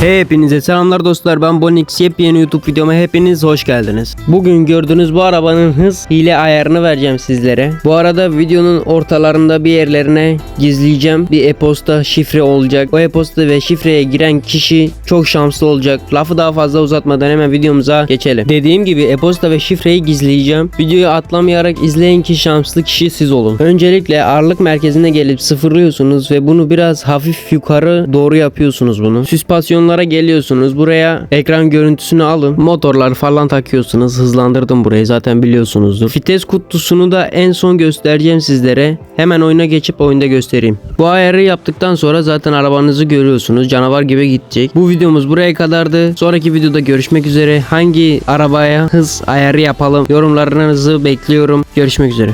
Hepinize selamlar dostlar ben Bonix yepyeni YouTube videoma hepiniz hoş geldiniz. Bugün gördüğünüz bu arabanın hız hile ayarını vereceğim sizlere. Bu arada videonun ortalarında bir yerlerine gizleyeceğim bir e-posta şifre olacak. O e-posta ve şifreye giren kişi çok şanslı olacak. Lafı daha fazla uzatmadan hemen videomuza geçelim. Dediğim gibi e-posta ve şifreyi gizleyeceğim. Videoyu atlamayarak izleyen ki şanslı kişi siz olun. Öncelikle ağırlık merkezine gelip sıfırlıyorsunuz ve bunu biraz hafif yukarı doğru yapıyorsunuz bunu. Süspansiyonlara geliyorsunuz. Buraya ekran görüntüsünü alın. Motorlar falan takıyorsunuz. Hızlandırdım burayı zaten biliyorsunuzdur. Vites kutusunu da en son göstereceğim sizlere. Hemen oyuna geçip oyunda göstereyim. Bu ayarı yaptıktan sonra zaten arabanızı görüyorsunuz. Canavar gibi gidecek. Bu videomuz buraya kadardı. Sonraki videoda görüşmek üzere. Hangi arabaya hız ayarı yapalım? Yorumlarınızı bekliyorum. Görüşmek üzere.